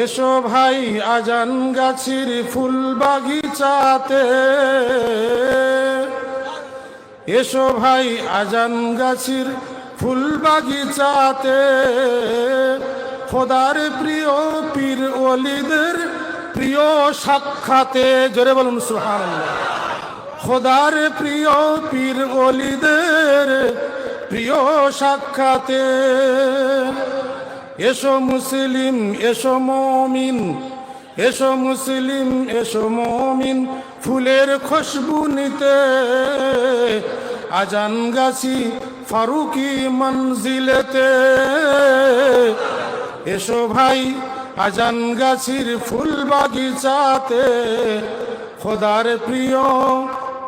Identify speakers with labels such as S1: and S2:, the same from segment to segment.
S1: এসো ভাই আজান গাছির ফুল বাগিচাতে। এসো ভাই আজান গাছির ফুল বাগিচাতে। খোদার প্রিয় পীর ওলিদের প্রিয় সাক্ষাতে। জোরে বলুন, সুবহানাল্লাহ। খোদার প্রিয় পীর ওলিদের প্রিয় সাক্ষাতে। এসো মুসলিম, এসো মমিন। এসো মুসলিম, এসো মমিন, ফুলের খুশবু নিতে। আজান গাছি ফারুকি মঞ্জিলেতে। এসো ভাই, আজান গাছির ফুল বাগিচাতে। খোদার প্রিয়,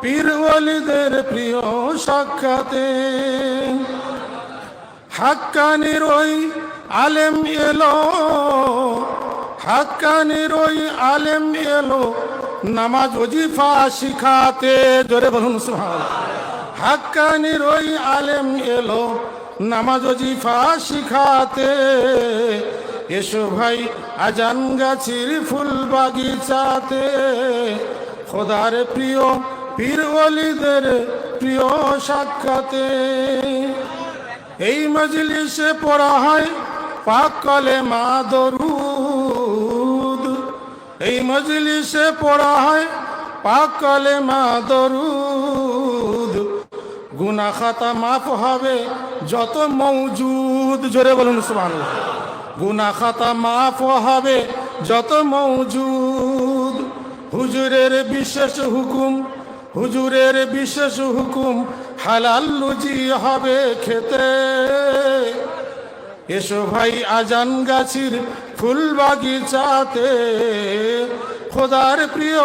S1: পীর প্রিয় সাক্ষাতে। হাক্কানির ওই আলেম এলো হাক্কানির ওই আলেম এলো, নামাজ ওজিফা শিখাতে, জোরে বলুন সুহান হাক্কানির ওই আলেম এলো, নামাজ ওজিফা শিখাতে। এসো ভাই, আজান গাছির ফুল বাগিচাতে। খোদার প্রিয় পীর ওলিদের প্রিয় সাক্ষাতে। এই মজলিসে পড়া হয় পাক কলে মা দরুদ। এই মজলিসে পড়া হয় পাক কলে মা দরুদ। গুনা খাতা মাফ হবে যত মৌজুদ জোরে বলুন, সুবহানাল্লাহ। গুনা খাতা মাফ হবে যত মৌজুদ হুজুরের বিশেষ হুকুম, হুজুরের বিশেষ হুকুম হালাল লুজি হবে খেতে। এসো ভাই আজান গাছির ফুল বাগিচাতে। খোদার প্রিয়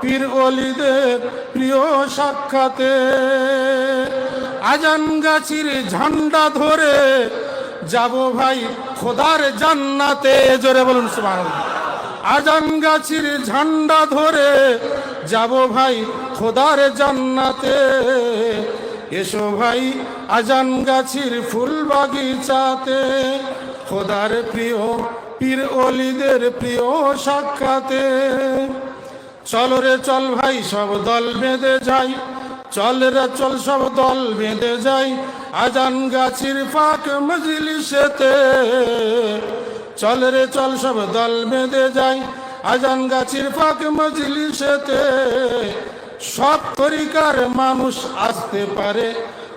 S1: পীর অলিদের প্রিয় সাক্ষাতে। আজান গাছির ঝান্ডা ধরে যাব ভাই খোদার জান্নাতে। জোরে বলুন আজান গাছির ঝান্ডা ধরে যাব ভাই খোদার জান্নাতে। এসো ভাই, আজান গাছির ফুল বাগিচাতে, খোদার প্রিয় পীর অলিদের প্রিয় সাক্ষাতে। চল রে চল ভাই, সব দল বেঁধে যাই, চল রে চল, সব দল বেঁধে যাই, আজান গাছির ফাঁক মজলিসেতে। চল রে চল, সব দল বেঁধে যাই, আজান গাছির ফাঁক মজলিসেতে। সব তরিকার মানুষ আসতে পারে,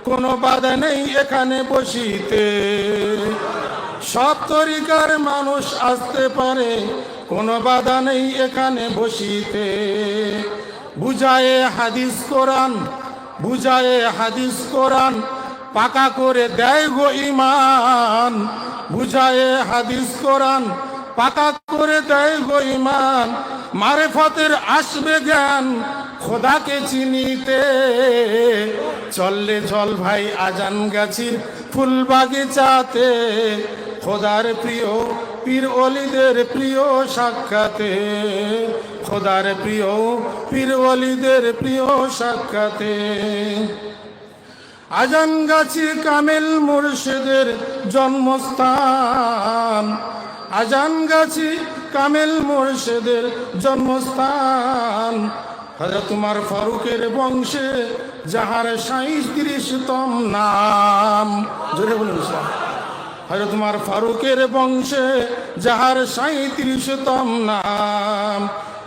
S1: কোনো বাধা নেই এখানে বসিতে। সব তরিকার মানুষ আসতে পারে, কোনো বাধা নেই এখানে বসিতে। বুঝায়ে হাদিস কোরআন, বুঝায়ে হাদিস কোরআন, পাকা করে দেয় গো ইমান। বুঝায়ে হাদিস কোরআন পাকা করে দেয় গো ইমান, মারেফতের আসবে জ্ঞান, খোদাকে চিনিতে। চললে চল ভাই, আজান গাছির ফুল বাগিচাতে খোদার প্রিয়, পীর অলিদের প্রিয় সাক্ষাতে। খোদার প্রিয়, পীর অলিদের প্রিয় সাক্ষাতে। আজান গাছি কামেল মুর্শিদের জন্মস্থান। আজান গাছি কামেল মুর্শিদের জন্মস্থান। হজরত তোমার ফারুকের বংশে যাহার সাঁত্রিশতম নাম। জোরে বলুন হজরত তোমার ফারুকের বংশে যাহার সাঁত্রিশতম নাম।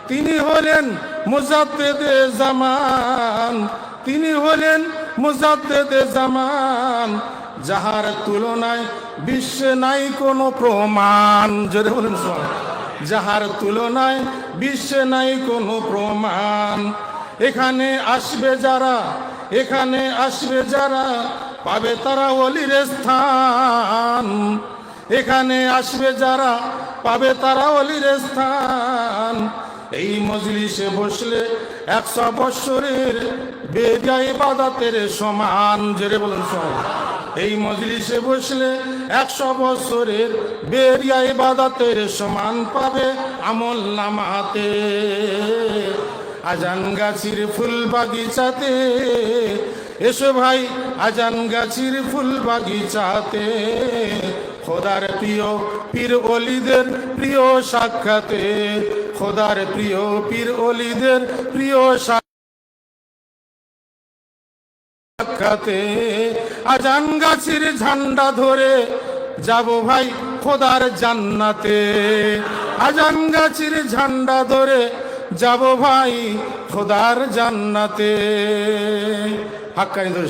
S1: তিনি হলেন মুজাদ্দেদে জামান। তিনি হলেন মুজাদ্দেদে জামান। যাহার তুলনায় বিশ্বে নাই কোনো প্রমাণ। জোরে বলুন যাহার তুলনায় বিশ্বে নাই কোনো প্রমাণ। এখানে আসবে যারা, এখানে আসবে যারা, পাবে তারা অলির স্থান। এখানে আসবে যারা, পাবে তারা অলির স্থান। এই মজলিসে বসলে একশো বৎসরের বেজাই বাদাতের সমান। জেরে বলুন সমান এই মজলিসে বসলে একশো বছরের বেরিয়া ইবাদতের সমান পাবে আমল নামাতে। আজান গাছির ফুল বাগিচাতে। এসো ভাই, আজান গাছির ফুল বাগিচাতে। খোদার প্রিয় পীর অলিদের প্রিয় সাক্ষাতে। খোদার প্রিয় পীর অলিদের প্রিয় সাক্ষাতে। আজান গাছের ঝান্ডা ধরে যাব ভাই খোদার জান্নাতে। আজান গাছের ঝান্ডা ধরে যাব ভাই খোদার জান্নাতে। হাক্কানি